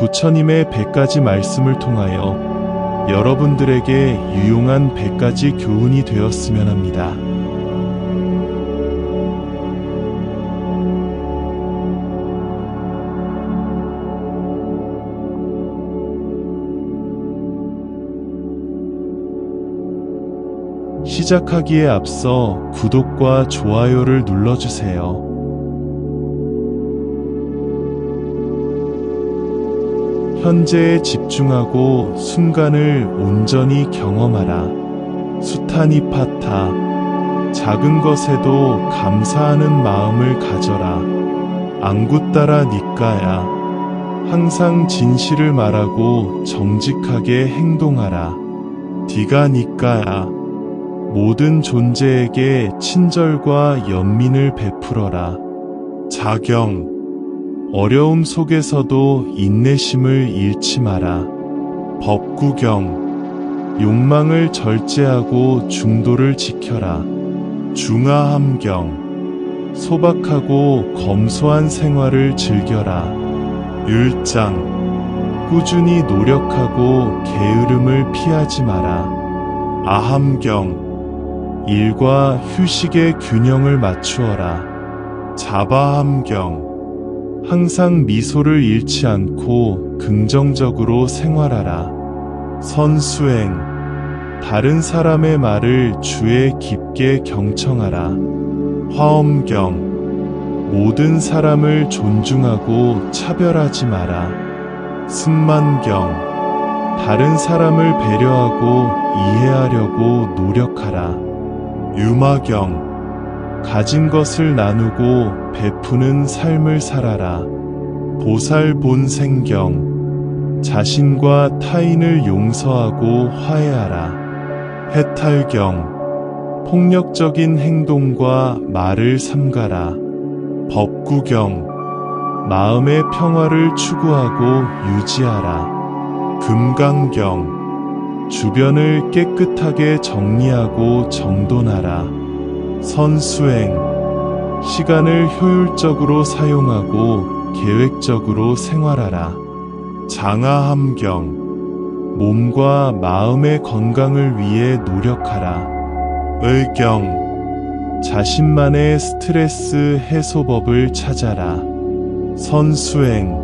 부처님의 100가지 말씀을 통하여 여러분들에게 유용한 100가지 교훈이 되었으면 합니다. 시작하기에 앞서 구독과 좋아요를 눌러주세요. 현재에 집중하고 순간을 온전히 경험하라. 수타니파타. 작은 것에도 감사하는 마음을 가져라. 안구따라 니까야. 항상 진실을 말하고 정직하게 행동하라. 디가 니까야. 모든 존재에게 친절과 연민을 베풀어라. 자경. 어려움 속에서도 인내심을 잃지 마라. 법구경. 욕망을 절제하고 중도를 지켜라. 중화함경. 소박하고 검소한 생활을 즐겨라. 율장. 꾸준히 노력하고 게으름을 피하지 마라. 아함경. 일과 휴식의 균형을 맞추어라. 자바함경. 항상 미소를 잃지 않고 긍정적으로 생활하라. 선수행. 다른 사람의 말을 주에 깊게 경청하라. 화엄경. 모든 사람을 존중하고 차별하지 마라. 승만경. 다른 사람을 배려하고 이해하려고 노력하라. 유마경. 가진 것을 나누고 베푸는 삶을 살아라. 보살본 생경. 자신과 타인을 용서하고 화해하라. 해탈경. 폭력적인 행동과 말을 삼가라. 법구경. 마음의 평화를 추구하고 유지하라. 금강경. 주변을 깨끗하게 정리하고 정돈하라. 선수행. 시간을 효율적으로 사용하고 계획적으로 생활하라. 장하 함경. 몸과 마음의 건강을 위해 노력하라. 의경. 자신만의 스트레스 해소법을 찾아라. 선수행.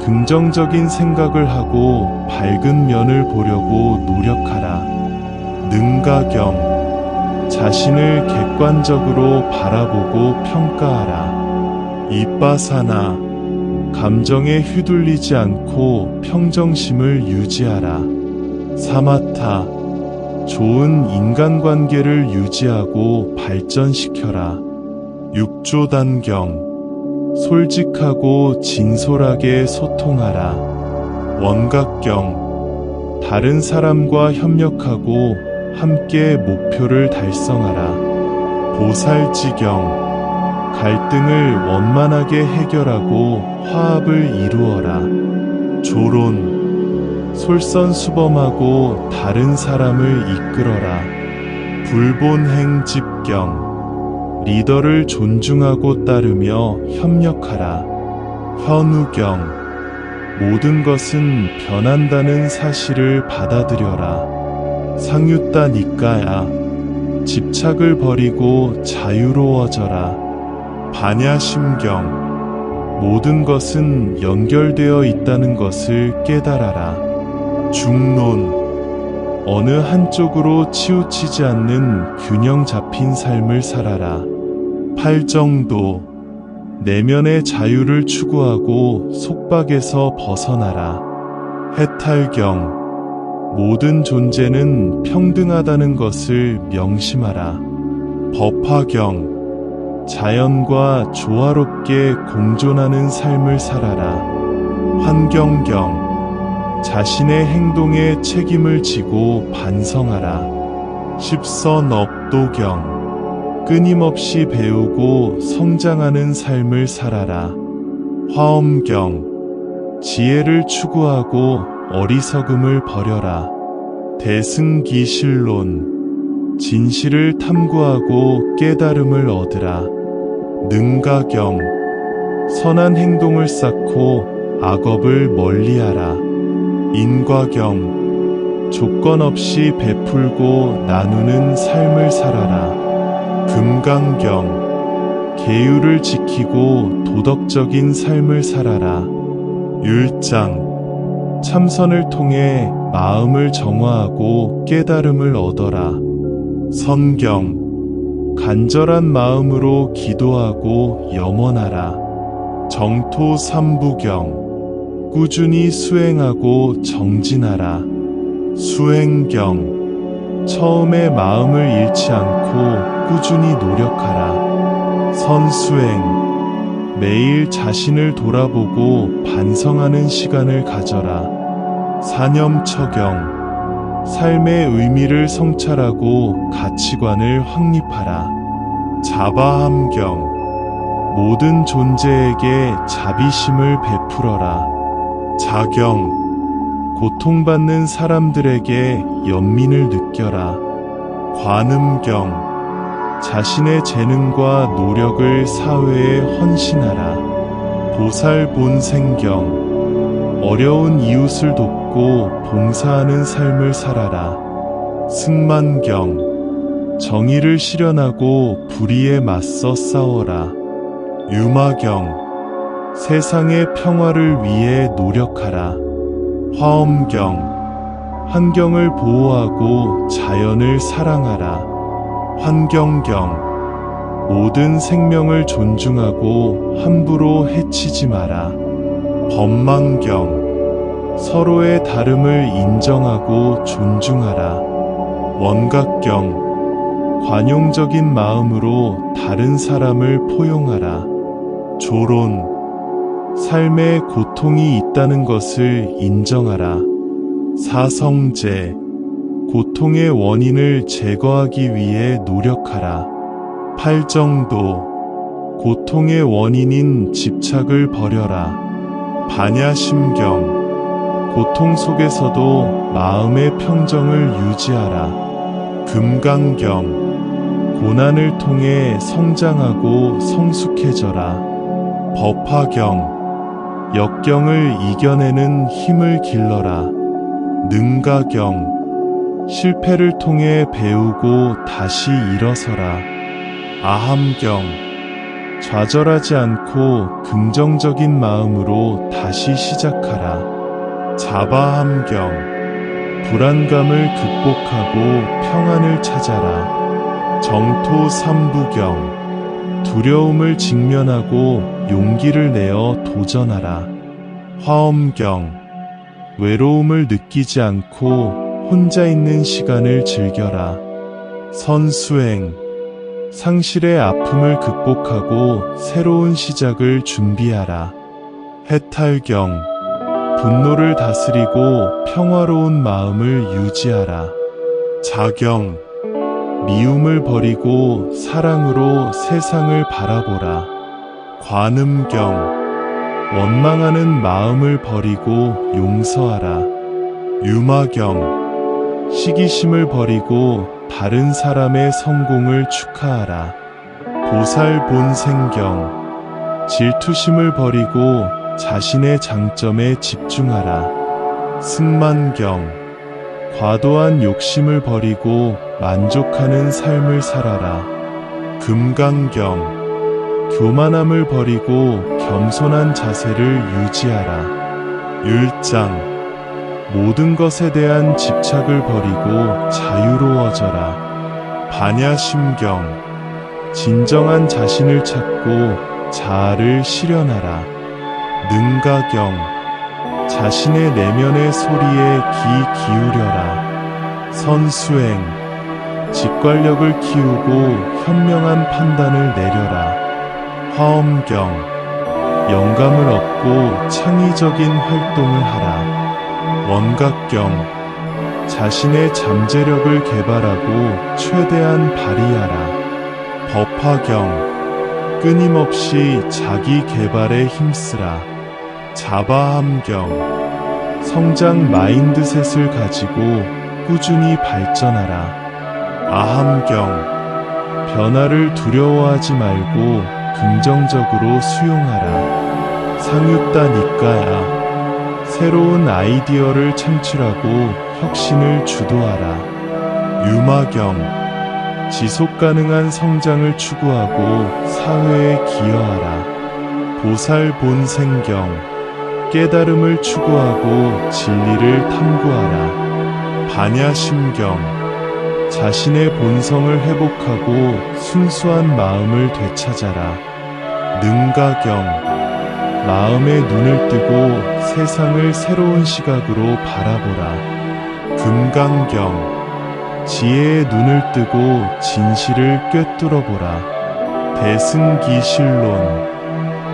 긍정적인 생각을 하고 밝은 면을 보려고 노력하라. 능가경. 자신을 객관적으로 바라보고 평가하라. 이빠사나. 감정에 휘둘리지 않고 평정심을 유지하라. 사마타. 좋은 인간관계를 유지하고 발전시켜라. 육조단경. 솔직하고 진솔하게 소통하라. 원각경. 다른 사람과 협력하고 함께 목표를 달성하라. 보살지경. 갈등을 원만하게 해결하고 화합을 이루어라. 조론. 솔선수범하고 다른 사람을 이끌어라. 불본행 집경. 리더를 존중하고 따르며 협력하라. 현우경. 모든 것은 변한다는 사실을 받아들여라. 상유따 니까야. 집착을 버리고 자유로워져라. 반야심경. 모든 것은 연결되어 있다는 것을 깨달아라. 중론. 어느 한쪽으로 치우치지 않는 균형 잡힌 삶을 살아라. 팔정도. 내면의 자유를 추구하고 속박에서 벗어나라. 해탈경. 모든 존재는 평등하다는 것을 명심하라. 법화경. 자연과 조화롭게 공존하는 삶을 살아라. 환경경. 자신의 행동에 책임을 지고 반성하라. 십선업도경. 끊임없이 배우고 성장하는 삶을 살아라. 화엄경. 지혜를 추구하고 어리석음을 버려라. 대승기실론. 진실을 탐구하고 깨달음을 얻으라. 능가경. 선한 행동을 쌓고 악업을 멀리하라. 인과경 조건 없이 베풀고 나누는 삶을 살아라. 금강경 계율을 지키고 도덕적인 삶을 살아라. 율장 참선을 통해 마음을 정화하고 깨달음을 얻어라. 선경 간절한 마음으로 기도하고 염원하라. 정토 삼부경 꾸준히 수행하고 정진하라. 수행경 처음에 마음을 잃지 않고 꾸준히 노력하라. 선수행 매일 자신을 돌아보고 반성하는 시간을 가져라. 사념처경 삶의 의미를 성찰하고 가치관을 확립하라. 자바함경 모든 존재에게 자비심을 베풀어라. 자경 고통받는 사람들에게 연민을 느껴라. 관음경 자신의 재능과 노력을 사회에 헌신하라. 보살본생경 어려운 이웃을 돕고 봉사하는 삶을 살아라. 승만경 정의를 실현하고 불의에 맞서 싸워라. 유마경 세상의 평화를 위해 노력하라. 화엄경 환경을 보호하고 자연을 사랑하라. 환경경 모든 생명을 존중하고 함부로 해치지 마라. 법망경 서로의 다름을 인정하고 존중하라. 원각경 관용적인 마음으로 다른 사람을 포용하라. 조론 삶에 고통이 있다는 것을 인정하라. 사성제 고통의 원인을 제거하기 위해 노력하라. 팔정도 고통의 원인인 집착을 버려라. 반야심경 고통 속에서도 마음의 평정을 유지하라. 금강경 고난을 통해 성장하고 성숙해져라. 법화경 역경을 이겨내는 힘을 길러라. 능가경 실패를 통해 배우고 다시 일어서라. 아함경 좌절하지 않고 긍정적인 마음으로 다시 시작하라. 자바함경 불안감을 극복하고 평안을 찾아라. 정토 삼부경 두려움을 직면하고 용기를 내어 도전하라. 화엄경 외로움을 느끼지 않고 혼자 있는 시간을 즐겨라. 선수행 상실의 아픔을 극복하고 새로운 시작을 준비하라. 해탈경 분노를 다스리고 평화로운 마음을 유지하라. 자경 미움을 버리고 사랑으로 세상을 바라보라. 관음경 원망하는 마음을 버리고 용서하라. 유마경 시기심을 버리고 다른 사람의 성공을 축하하라. 보살 본생경 질투심을 버리고 자신의 장점에 집중하라. 승만경 과도한 욕심을 버리고 만족하는 삶을 살아라. 금강경 교만함을 버리고 겸손한 자세를 유지하라. 율장 모든 것에 대한 집착을 버리고 자유로워져라. 반야심경 진정한 자신을 찾고 자아를 실현하라. 능가경 자신의 내면의 소리에 귀 기울여라. 선수행 직관력을 키우고 현명한 판단을 내려라. 화엄경 영감을 얻고 창의적인 활동을 하라. 원각경 자신의 잠재력을 개발하고 최대한 발휘하라. 법화경 끊임없이 자기 개발에 힘쓰라. 자바함경 성장 마인드셋을 가지고 꾸준히 발전하라. 아함경 변화를 두려워하지 말고 긍정적으로 수용하라. 상유따 니까야 새로운 아이디어를 창출하고 혁신을 주도하라. 유마경 지속 가능한 성장을 추구하고 사회에 기여하라. 보살 본생경 깨달음을 추구하고 진리를 탐구하라. 반야심경 자신의 본성을 회복하고 순수한 마음을 되찾아라. 능가경 마음의 눈을 뜨고 세상을 새로운 시각으로 바라보라. 금강경 지혜의 눈을 뜨고 진실을 꿰뚫어 보라. 대승기실론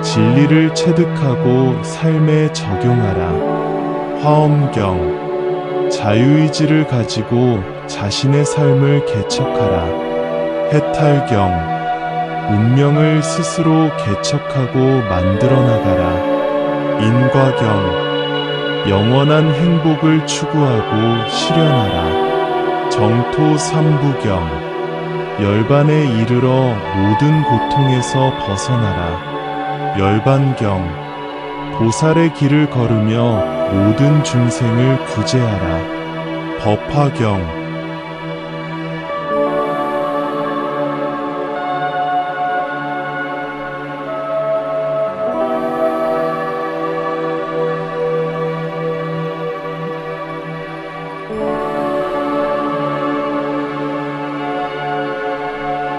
진리를 체득하고 삶에 적용하라. 화엄경 자유의지를 가지고 자신의 삶을 개척하라. 해탈경 운명을 스스로 개척하고 만들어 나가라. 인과경 영원한 행복을 추구하고 실현하라. 정토 삼부경 열반에 이르러 모든 고통에서 벗어나라. 열반경 보살의 길을 걸으며 모든 중생을 구제하라. 법화경